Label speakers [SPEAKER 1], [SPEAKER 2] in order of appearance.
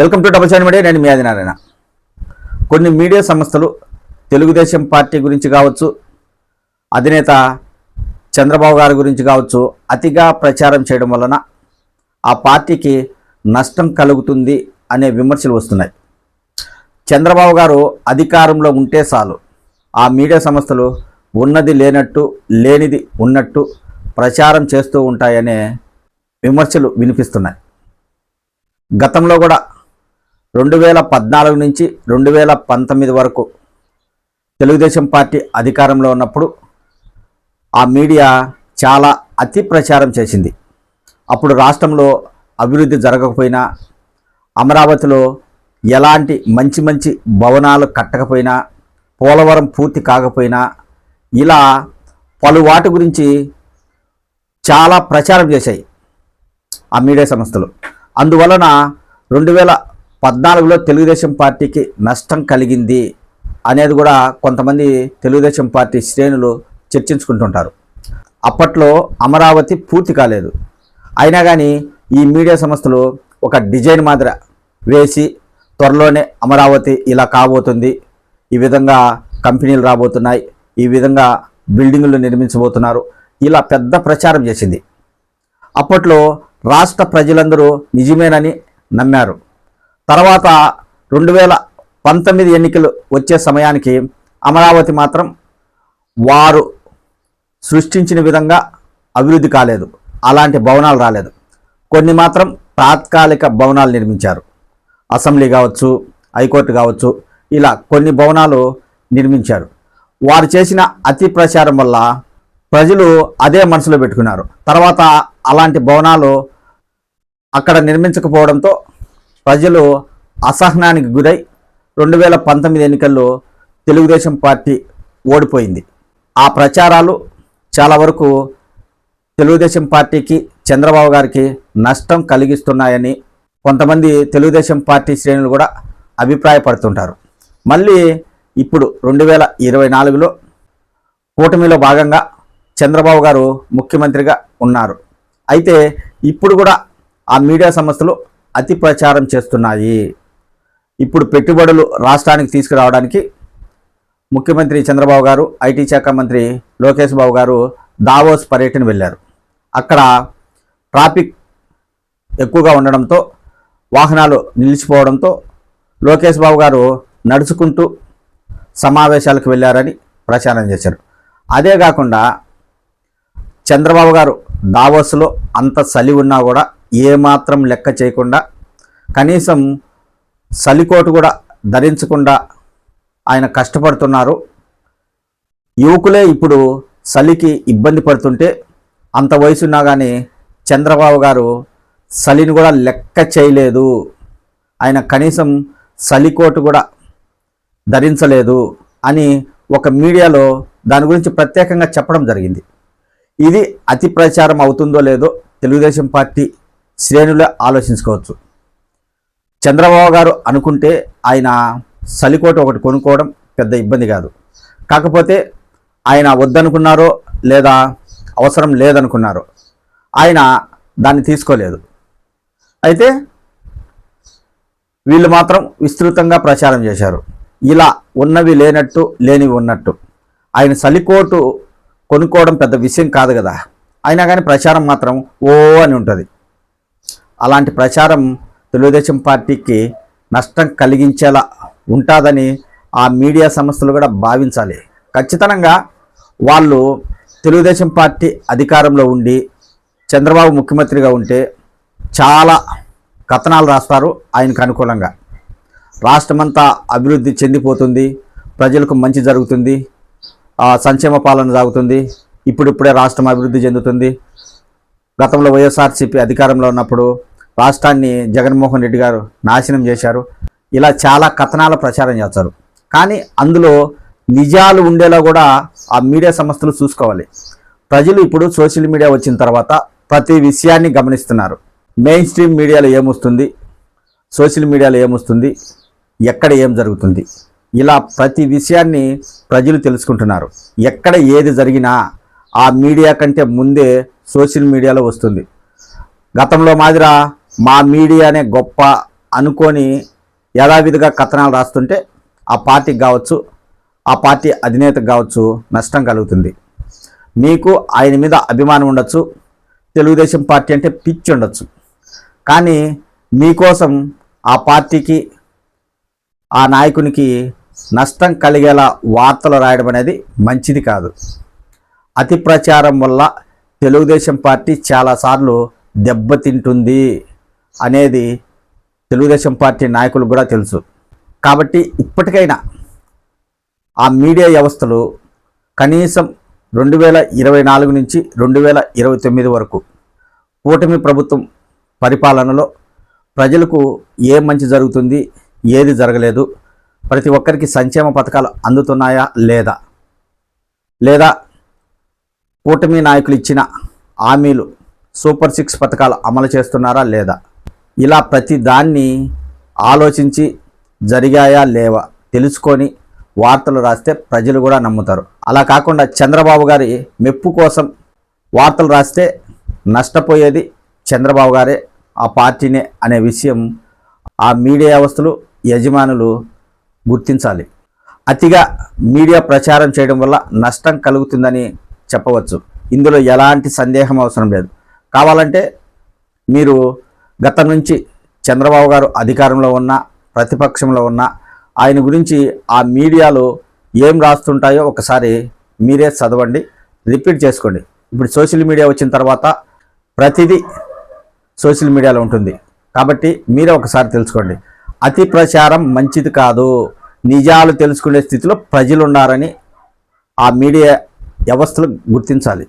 [SPEAKER 1] Welcome to double sign media నేను మీ ఆదినారాయణ కొన్ని మీడియా సంస్థలు తెలుగుదేశం పార్టీ గురించి కావచ్చు అధినేత చంద్రబాబు గారి గురించి కావచ్చు అతిగా ప్రచారం చేయడం వలన ఆ పార్టీకి నష్టం కలుగుతుంది అనే విమర్శలు వస్తున్నాయి. చంద్రబాబు గారు అధికారంలో ఉంటే చాలు ఆ మీడియా సంస్థలు ఉన్నది లేనట్టు లేనిది ఉన్నట్టు ప్రచారం చేస్తూ ఉంటాయనే విమర్శలు వినిపిస్తున్నాయి. గతంలో కూడా రెండు వేల పద్నాలుగు నుంచి రెండు వేల పంతొమ్మిది వరకు తెలుగుదేశం పార్టీ అధికారంలో ఉన్నప్పుడు ఆ మీడియా చాలా అతి ప్రచారం చేసింది. అప్పుడు రాష్ట్రంలో అభివృద్ధి జరగకపోయినా అమరావతిలో ఎలాంటి మంచి మంచి భవనాలు కట్టకపోయినా పోలవరం పూర్తి కాకపోయినా ఇలా పలు వాటి గురించి చాలా ప్రచారం చేశాయి ఆ మీడియా సంస్థలు. అందువలన రెండు వేల పద్నాలుగులో తెలుగుదేశం పార్టీకి నష్టం కలిగింది అనేది కూడా కొంతమంది తెలుగుదేశం పార్టీ శ్రేణులు చర్చించుకుంటుంటారు. అప్పట్లో అమరావతి పూర్తి కాలేదు. అయినా కానీ ఈ మీడియా సంస్థలు ఒక డిజైన్ మాదిరి వేసి త్వరలోనే అమరావతి ఇలా కాబోతుంది. ఈ విధంగా కంపెనీలు రాబోతున్నాయి. ఈ విధంగా బిల్డింగులు నిర్మించబోతున్నారు. ఇలా పెద్ద ప్రచారం చేసింది. అప్పట్లో రాష్ట్ర ప్రజలందరూ నిజమేనని నమ్మారు. తర్వాత రెండు వేల పంతొమ్మిది ఎన్నికలు వచ్చే సమయానికి అమరావతి మాత్రం వారు సృష్టించిన విధంగా అభివృద్ధి కాలేదు. అలాంటి భవనాలు రాలేదు. కొన్ని మాత్రం తాత్కాలిక భవనాలు నిర్మించారు. అసెంబ్లీ కావచ్చు హైకోర్టు కావచ్చు ఇలా కొన్ని భవనాలు నిర్మించారు. వారు చేసిన అతి ప్రచారం వల్ల ప్రజలు అదే మనసులో పెట్టుకున్నారు. తర్వాత అలాంటి భవనాలు అక్కడ నిర్మించకపోవడంతో ప్రజలు అసహనానికి గురై రెండు వేల పంతొమ్మిది ఎన్నికల్లో తెలుగుదేశం పార్టీ ఓడిపోయింది. ఆ ప్రచారాలు చాలా వరకు తెలుగుదేశం పార్టీకి చంద్రబాబు గారికి నష్టం కలిగిస్తున్నాయని కొంతమంది తెలుగుదేశం పార్టీ శ్రేణులు కూడా అభిప్రాయపడుతుంటారు. మళ్ళీ ఇప్పుడు రెండు వేల ఇరవై నాలుగులో కూటమిలో భాగంగా చంద్రబాబు గారు ముఖ్యమంత్రిగా ఉన్నారు. అయితే ఇప్పుడు కూడా ఆ మీడియా సంస్థలు అతి ప్రచారం చేస్తున్నాయి. ఇప్పుడు పెట్టుబడులు రాష్ట్రానికి తీసుకురావడానికి ముఖ్యమంత్రి చంద్రబాబు గారు ఐటీ శాఖ మంత్రి లోకేష్ బాబు గారు దావోస్ పర్యటన వెళ్ళారు. అక్కడ ట్రాఫిక్ ఎక్కువగా ఉండడంతో వాహనాలు నిలిచిపోవడంతో లోకేష్ బాబు గారు నడుచుకుంటూ సమావేశాలకు వెళ్ళారని ప్రచారం చేశారు. అదే కాకుండా చంద్రబాబు గారు దావోస్లో అంత చలి ఉన్నా కూడా ఏమాత్రం లెక్క చేయకుండా కనీసం సలికోటు కూడా ధరించకుండా ఆయన కష్టపడుతున్నారు. యువకులే ఇప్పుడు చలికి ఇబ్బంది పడుతుంటే అంత వయసున్నా కానీ చంద్రబాబు గారు చలిని కూడా లెక్క చేయలేదు. ఆయన కనీసం చలికోటు కూడా ధరించలేదు అని ఒక మీడియాలో దాని గురించి ప్రత్యేకంగా చెప్పడం జరిగింది. ఇది అతి ప్రచారం అవుతుందో లేదో తెలుగుదేశం పార్టీ శ్రేణులే ఆలోచించుకోవచ్చు. చంద్రబాబు గారు అనుకుంటే ఆయన సలికోట ఒకటి కొనుక్కోవడం పెద్ద ఇబ్బంది కాదు. కాకపోతే ఆయన వద్దనుకున్నారో లేదా అవసరం లేదనుకున్నారో ఆయన దాన్ని తీసుకోలేదు. అయితే వీళ్ళు మాత్రం విస్తృతంగా ప్రచారం చేశారు. ఇలా ఉన్నవి లేనట్టు లేనివి ఉన్నట్టు. ఆయన సలికోటు కొనుక్కోవడం పెద్ద విషయం కాదు కదా. అయినా కానీ ప్రచారం మాత్రం ఓ అని ఉంటుంది. అలాంటి ప్రచారం తెలుగుదేశం పార్టీకి నష్టం కలిగించేలా ఉంటుందని ఆ మీడియా సంస్థలు కూడా భావించాలి. ఖచ్చితంగా వాళ్ళు తెలుగుదేశం పార్టీ అధికారంలో ఉండి చంద్రబాబు ముఖ్యమంత్రిగా ఉంటే చాలా కథనాలు రాస్తారు ఆయనకు అనుకూలంగా. రాష్ట్రమంతా అభివృద్ధి చెందిపోతుంది ప్రజలకు మంచి జరుగుతుంది సంక్షేమ పాలన సాగుతుంది ఇప్పుడిప్పుడే రాష్ట్రం అభివృద్ధి చెందుతుంది. గతంలో వైఎస్ఆర్సీపీ అధికారంలో ఉన్నప్పుడు రాష్ట్రాన్ని జగన్మోహన్ రెడ్డి గారు నాశనం చేశారు. ఇలా చాలా కథనాల ప్రచారం చేస్తారు. కానీ అందులో నిజాలు ఉండేలా కూడా ఆ మీడియా సంస్థలు చూసుకోవాలి. ప్రజలు ఇప్పుడు సోషల్ మీడియా వచ్చిన తర్వాత ప్రతి విషయాన్ని గమనిస్తున్నారు. మెయిన్ స్ట్రీమ్ మీడియాలో ఏమొస్తుంది? సోషల్ మీడియాలో ఏమొస్తుంది? ఎక్కడ ఏం జరుగుతుంది? ఇలా ప్రతి విషయాన్ని ప్రజలు తెలుసుకుంటున్నారు. ఎక్కడ ఏది జరిగినా ఆ మీడియా కంటే ముందే సోషల్ మీడియాలో వస్తుంది. గతంలో మాదిరా మా మీడియానే గొప్ప అనుకొని యథావిధిగా కథనాలు రాస్తుంటే ఆ పార్టీకి కావచ్చు ఆ పార్టీ అధినేతకు కావచ్చు నష్టం కలుగుతుంది. మీకు ఆయన మీద అభిమానం ఉండొచ్చు తెలుగుదేశం పార్టీ అంటే పిచ్చి ఉండొచ్చు. కానీ మీకోసం ఆ పార్టీకి ఆ నాయకునికి నష్టం కలిగేలా వార్తలు రాయడం అనేది మంచిది కాదు. అతి ప్రచారం వల్ల తెలుగుదేశం పార్టీ చాలాసార్లు దెబ్బతింటుంది. అనేది తెలుగుదేశం పార్టీ నాయకులకు కూడా తెలుసు. కాబట్టి ఇప్పటికైనా ఆ మీడియా వ్యవస్థలు కనీసం రెండు వేల ఇరవై నాలుగు నుంచి రెండు వేల ఇరవై తొమ్మిది వరకు కూటమి ప్రభుత్వం పరిపాలనలో ప్రజలకు ఏ మంచి జరుగుతుంది ఏది జరగలేదు ప్రతి ఒక్కరికి సంక్షేమ పథకాలు అందుతున్నాయా లేదా? లేదా కూటమి నాయకులు ఇచ్చిన హామీలు సూపర్ సిక్స్ పథకాలు అమలు చేస్తున్నారా లేదా? ఇలా ప్రతి దాన్ని ఆలోచించి జరిగాయా లేవా తెలుసుకొని వార్తలు రాస్తే ప్రజలు కూడా నమ్ముతారు. అలా కాకుండా చంద్రబాబు గారి మెప్పు కోసం వార్తలు రాస్తే నష్టపోయేది చంద్రబాబు గారే ఆ పార్టీనే అనే విషయం ఆ మీడియా వ్యవస్థలు యజమానులు గుర్తించాలి. అతిగా మీడియా ప్రచారం చేయడం వల్ల నష్టం కలుగుతుందని చెప్పవచ్చు. ఇందులో ఎలాంటి సందేహం అవసరం లేదు. కావాలంటే మీరు గతం నుంచి చంద్రబాబు గారు అధికారంలో ఉన్న ప్రతిపక్షంలో ఉన్న ఆయన గురించి ఆ మీడియాలో ఏం రాస్తుంటాయో ఒకసారి మీరే చదవండి రిపీట్ చేసుకోండి. ఇప్పుడు సోషల్ మీడియా వచ్చిన తర్వాత ప్రతిదీ సోషల్ మీడియాలో ఉంటుంది. కాబట్టి మీరే ఒకసారి తెలుసుకోండి. అతి ప్రచారం మంచిది కాదు. నిజాలు తెలుసుకునే స్థితిలో ప్రజలు ఉన్నారని ఆ మీడియా వ్యవస్థలు గుర్తించాలి.